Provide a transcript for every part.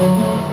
Oh.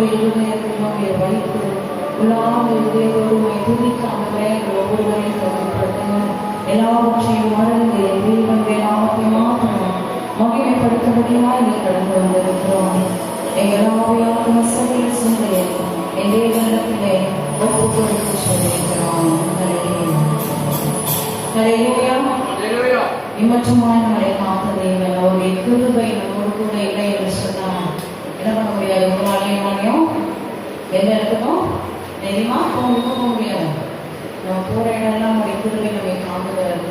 நம்முடைய இருதயத்தில் நம்முடைய வைத்து உள்ளாத இதயத்தோடு உம்மை துதிக்காமலே எங்கள் ஒவ்வொருவரையும் கற்றுப்படுத்துங்க எல்லாவற்றையும் மறந்து தேவனுடைய நாமத்தை மாத்திரம் மகிமைப்படுத்தும்படியாக இங்கே கடந்து வந்திருக்கிறோம். எங்கள் ஆவியான மசதியில் சிந்தையை என் தேவனிடத்திலே ஒப்பு கொடுத்து சொல்லியிருக்கிறோம் இம்மற்றுமாய் நம்மளை காத்த தேவன் அவருடைய கிருபை நம்மோடு கூட இல்லை என்று சொன்னால் என்ன பண்ண முடியாது? உங்களாலையும் நாளையும் எந்த இடத்துக்கும் நெறிமா போக போக முடியாது. நம்ம போகிற இடம்லாம் நம்ம கிருபை நம்ம காண்கிறது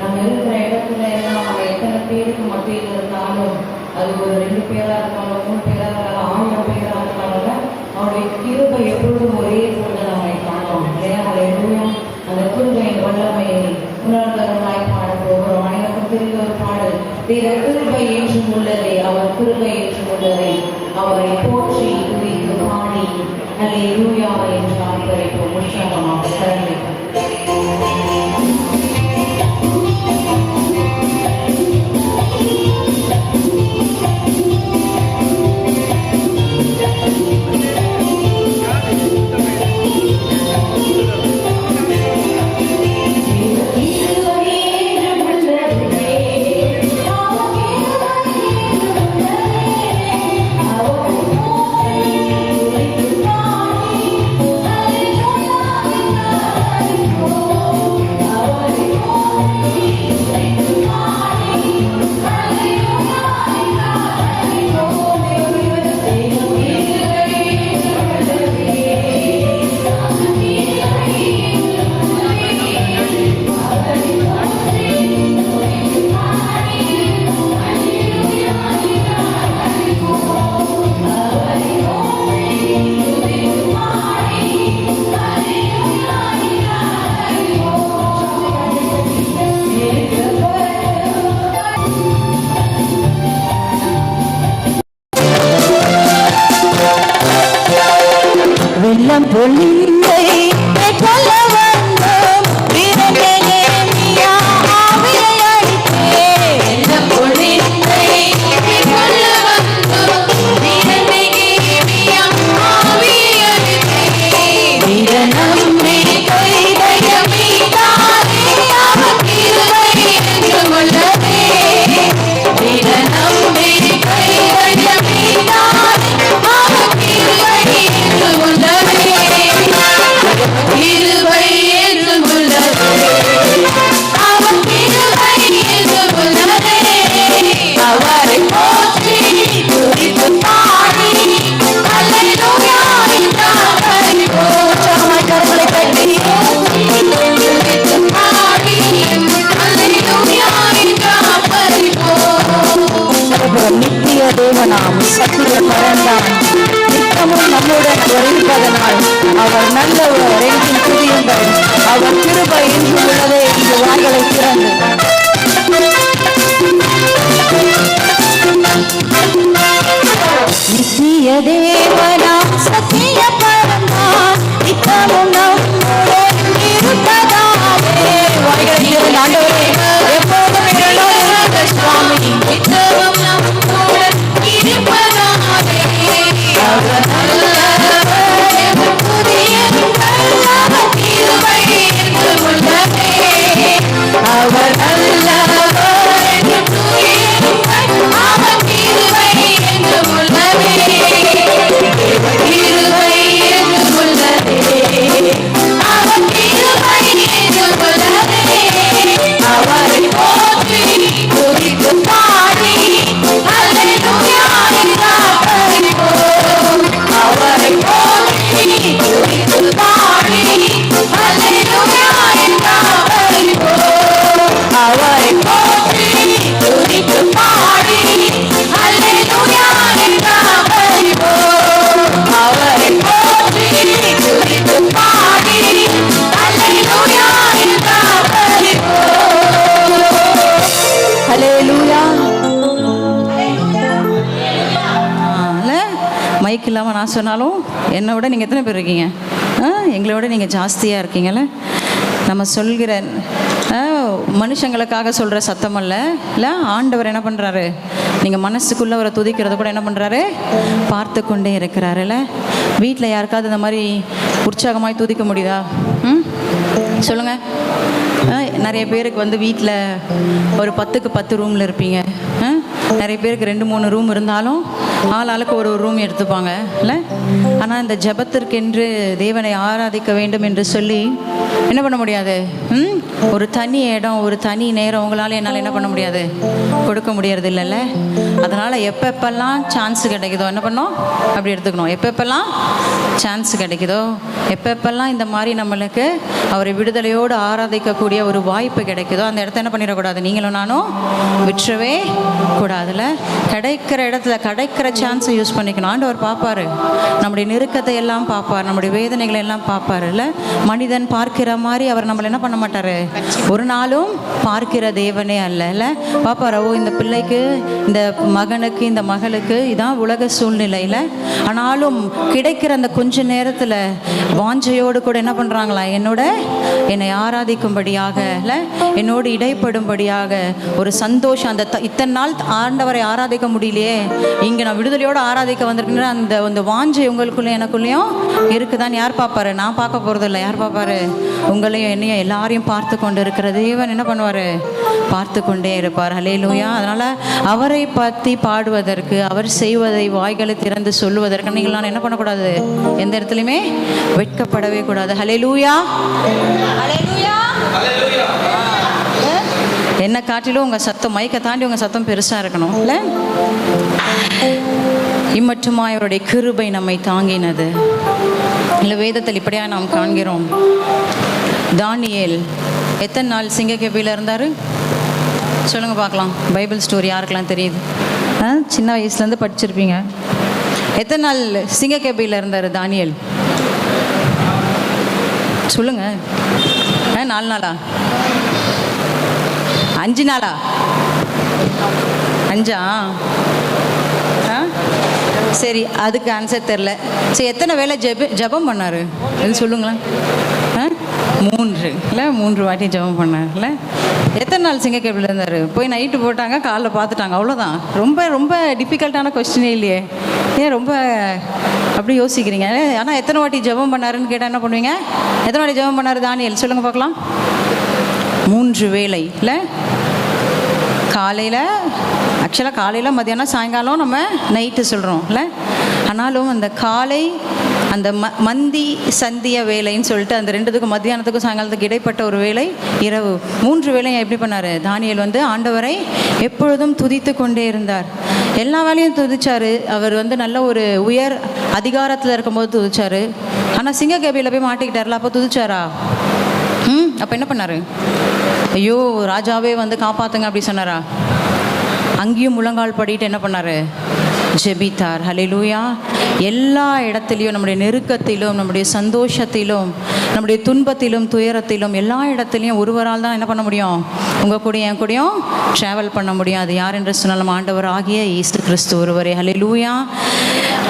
நம்ம இருக்கிற இடத்துல எல்லாம் நம்ம எத்தனை பேருக்கு மத்தியில் இருந்தாலும் அது ஒரு ரெண்டு பேரா இருந்தாலும் மூணு பேரா இருந்தாலும் ஆயிரம் பேரா இருந்தாலும் அவருடைய கிருபை எப்பொழுதும் ஒரே போல நம்மை காணும். இல்லையா? ஹalleluya. அந்த கிருபை வல்லமையை உணர்ந்தவர்களாய் பாட போகிறோம். அனைவருக்கும் தெரிந்த ஒரு பாடல் தேவ கிருபை என்றும் உள்ளதே அவர் கிருபை என்றும் உள்ளதே அவரை போற்றி துதித்து பாடி நல்ல லூயா என்று ஆதரிப்போம் உற்சாகமாக சொன்னாலும் என்னை விட நீங்கள் எத்தனை பேர் இருக்கீங்க? ஆ எங்களை விட நீங்கள் ஜாஸ்தியாக இருக்கீங்கள்ல நம்ம சொல்கிற ஆ, மனுஷங்களுக்காக சொல்கிற சத்தம் அல்ல. இல்லை ஆண்டவர் என்ன பண்ணுறாரு நீங்கள் மனசுக்குள்ளே அவரை துதிக்கிறத கூட என்ன பண்ணுறாரு பார்த்து கொண்டே இருக்கிறாருல்ல வீட்டில் யாருக்காவது இந்த மாதிரி உற்சாகமாய் துதிக்க முடியுதா? ம்? சொல்லுங்கள் நிறைய பேருக்கு வந்து வீட்டில் ஒரு பத்துக்கு பத்து ரூமில் இருப்பீங்க. ஆ? நிறைய பேருக்கு ரெண்டு மூணு ரூம் இருந்தாலும் ஆள் ஆளுக்கு ஒரு ஒரு ரூம் எடுத்துப்பாங்க இல்லை? ஆனால் இந்த ஜெபத்திற்கென்று தேவனை ஆராதிக்க வேண்டும் என்று சொல்லி என்ன பண்ண முடியாது? ம்? ஒரு தனி இடம் ஒரு தனி நேரம் உங்களால் என்னால் என்ன பண்ண முடியாது? கொடுக்க முடியறது இல்லைல்ல அதனால் எப்பப்பெல்லாம் சான்ஸ் கிடைக்குதோ என்ன பண்ணோம்? அப்படி எடுத்துக்கணும். எப்பப்பெல்லாம் சான்ஸ் கிடைக்குதோ எப்பப்பெல்லாம் இந்த மாதிரி நம்மளுக்கு அவரை விடுதலையோடு ஆராதிக்கக்கூடிய ஒரு வாய்ப்பு கிடைக்குதோ அந்த இடத்த என்ன பண்ணிடக்கூடாது? நீங்களும் நானும் விற்றவே கூடாதுல்ல? கிடைக்கிற இடத்துல கிடைக்கிற சான்ஸை யூஸ் பண்ணிக்கணும். ஆண்டவர் பார்ப்பாரு. நம்முடைய நெருக்கத்தை எல்லாம் பார்ப்பார். நம்முடைய வேதனைகளை எல்லாம் பார்ப்பார். இல்லை? மனிதன் பார்க்கிற மாதிரி அவர் நம்மளை என்ன பண்ண மாட்டார்? ஒரு நாளும் பார்க்கிற தேவனே அல்ல. இல்லை? ஓ இந்த பிள்ளைக்கு இந்த மகனுக்கு இந்த மகளுக்கு இதான் உலக சூழ்நிலையில் ஆனாலும் கிடைக்கிற அந்த கொஞ்ச நேரத்தில் வாஞ்சையோடு கூட என்ன பண்ணுறாங்களா என்னோட என்னை ஆராதிக்கும்படியாக இல்லை? என்னோடு இடைப்படும்படியாக ஒரு சந்தோஷம். அந்த இத்தனை நாள் ஆண்டவரை ஆராதிக்க முடியலையே. இங்கே நான் விடுதலையோடு ஆராதிக்க வந்திருக்கின்ற அந்த அந்த வாஞ்சை உங்களுக்குள்ளே எனக்குள்ளேயும் இருக்குதான்னு யார் பார்ப்பாரு? நான் பார்க்க போகிறது இல்லை யார் பார்ப்பாரு? உங்களையும் என்னையும் எல்லாரையும் பார்த்து கொண்டு இருக்கிற தேவன் என்ன பண்ணுவார்? பார்த்து கொண்டே இருப்பார். ஹலேலூயா அதனால் அவரை பற்றி பாடுவதற்கு அவர் செய்வதை வாய்களை திறந்து சொல்லுவதற்கு நீங்கள் நான் என்ன பண்ணக்கூடாது? எந்த இடத்துலையுமே வெட்கப்படவே கூடாது. ஹலேலூயா ஹலேலூயா என்னை காட்டிலும் உங்கள் சத்தம் மைக்கை தாண்டி உங்கள் சத்தம் பெருசாக இருக்கணும். இல்லை? இம்மட்டுமா இவருடைய கிருபை நம்மை தாங்கினது. இல்லை வேதத்தில் இப்படியாக நாம் காண்கிறோம். தானியேல் எத்தனை நாள் சிங்கக்கேபியில் இருந்தார்? சொல்லுங்கள் பார்க்கலாம். பைபிள் ஸ்டோரி யாருக்கெல்லாம் தெரியுது? ஆ சின்ன வயசுலேருந்து படிச்சிருப்பீங்க. எத்தனை நாள் சிங்கக்கேபியில் இருந்தார் தானியல்? சொல்லுங்கள் ஆ நாலு நாளா? அஞ்சு நாளா? அஞ்சா? ஆ? சரி அதுக்கு ஆன்சர் தெரில சரி எத்தனை வேளை ஜெப ஜெபம் பண்ணார்? இது சொல்லுங்களேன். ஆ? மூன்று. இல்லை மூன்று வாட்டி ஜெபம் இல்லை எத்தனை நாள் சிங்கக்கேபிள் இருந்தார்? போய் நைட்டு போட்டாங்க காலைல பார்த்துட்டாங்க அவ்வளோதான் ரொம்ப ரொம்ப டிஃபிகல்ட்டான கொஸ்டினே இல்லையே. ஏன் ரொம்ப அப்படி யோசிக்கிறீங்க? ஆனால் எத்தனை வாட்டி ஜெபம் பண்ணாருன்னு கேட்டால் என்ன பண்ணுவீங்க? எத்தனை வாட்டி ஜெபம் பண்ணார் தானியல்? சொல்லுங்கள் பார்க்கலாம். மூன்று வேலை இல்லை? காலையில் ஆக்சுவலாக காலையில் மதியானம் சாயங்காலம் நம்ம நைட்டு சொல்கிறோம் இல்லை ஆனாலும் அந்த காலை அந்த ம மந்தி சந்திய வேலைன்னு சொல்லிட்டு அந்த ரெண்டுத்துக்கும் மத்தியானத்துக்கும் சாயங்காலத்துக்கு இடைப்பட்ட ஒரு வேலை இரவு. மூன்று வேலையும் எப்படி பண்ணார்? தானியல் வந்து ஆண்டவரை எப்பொழுதும் துதித்து கொண்டே இருந்தார். எல்லா வேலையும் துதிச்சார். அவர் வந்து நல்ல ஒரு உயர் அதிகாரத்தில் இருக்கும்போது துதிச்சார். ஆனால் சிங்ககேபியில் போய் மாட்டிக்கிட்டார்ல அப்போ துதிச்சாரா? ம் அப்போ என்ன பண்ணாரு? ஐயோ ராஜாவே வந்து காப்பாத்துங்க அப்படி சொன்னாரா? அங்கேயும் முழங்கால் படிட்டு என்ன பண்ணாரு? ஜெபித்தார். ஹலிலூயா எல்லா இடத்துலையும் நம்முடைய நெருக்கத்திலும் நம்முடைய சந்தோஷத்திலும் நம்முடைய துன்பத்திலும் துயரத்திலும் எல்லா இடத்துலையும் ஒருவரால் தான் என்ன பண்ண முடியும்? உங்கள் கூட என் கூடயும் ட்ராவல் பண்ண முடியும். அது யார் என்று சொன்னாலும் ஆண்டவர் ஆகிய ஈஸ்து கிறிஸ்து ஒருவரே. ஹலிலூயா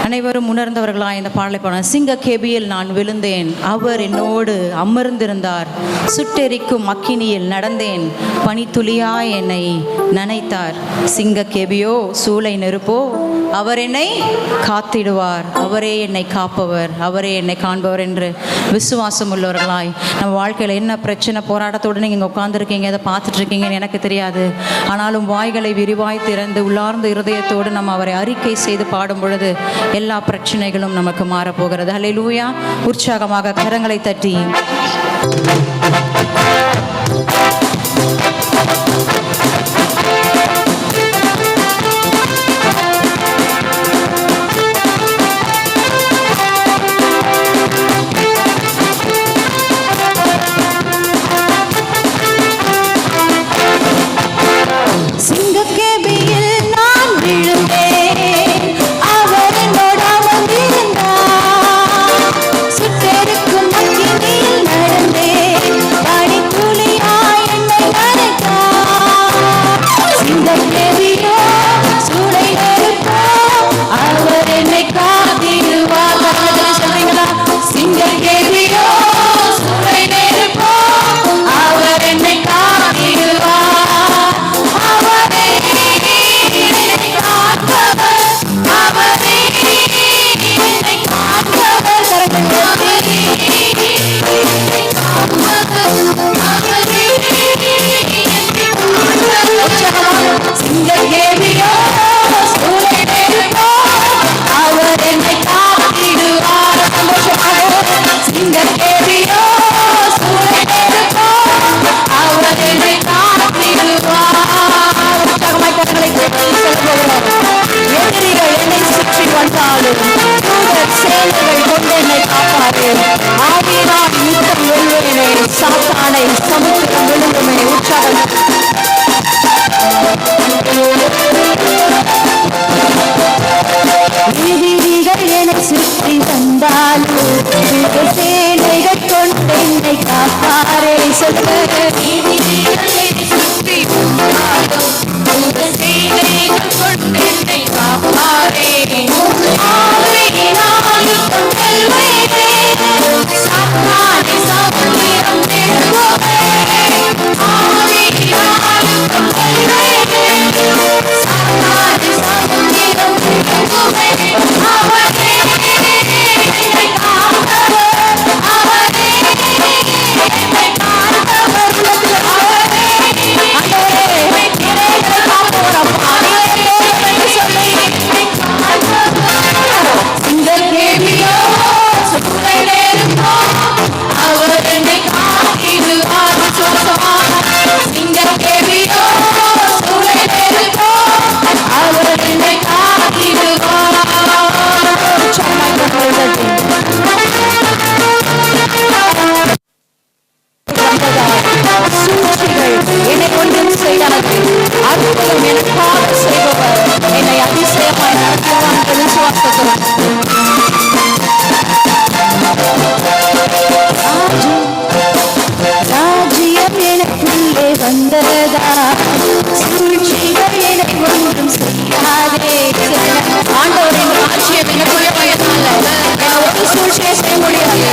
அனைவரும் உணர்ந்தவர்களா இந்த பாடலை பாட சிங்க கேபியில் நான் விழுந்தேன். அவர் என்னோடு அமர்ந்திருந்தார். சுட்டெரிக்கும் அக்கினியில் நடந்தேன். பனித்துளியாய் என்னை நனைத்தார். சிங்க கேபியோ சூளை நெருப்போ அவர் என்னை காத்திடுவார். அவரே என்னை காப்பவர். அவரே என்னை காண்பவர் என்று விசுவாசம் உள்ளவர்களாய் நம்ம வாழ்க்கையில் என்ன பிரச்சனை போராட்டத்தோடு நீங்கள் இங்கே உட்காந்துருக்கீங்க அதை பார்த்துட்ருக்கீங்கன்னு எனக்கு தெரியாது. ஆனாலும் வாய்களை விரிவாய் திறந்து உள்ளார்ந்த இருதயத்தோடு நம்ம அவரை அறிக்கை செய்து பாடும் பொழுது எல்லா பிரச்சனைகளும் நமக்கு மாறப்போகிறது. ஹalleluya உற்சாகமாக கரங்களை தட்டி. உள்ளதாம் சூழ்ச்சிகள் என்னை ஒன்றும் செய்யாதே. ஆண்டவரின் ராஜ்யம் எனக்குள்ள பயனால என்ன ஒரு சூழ்ச்சியை செய்ய முடியாது.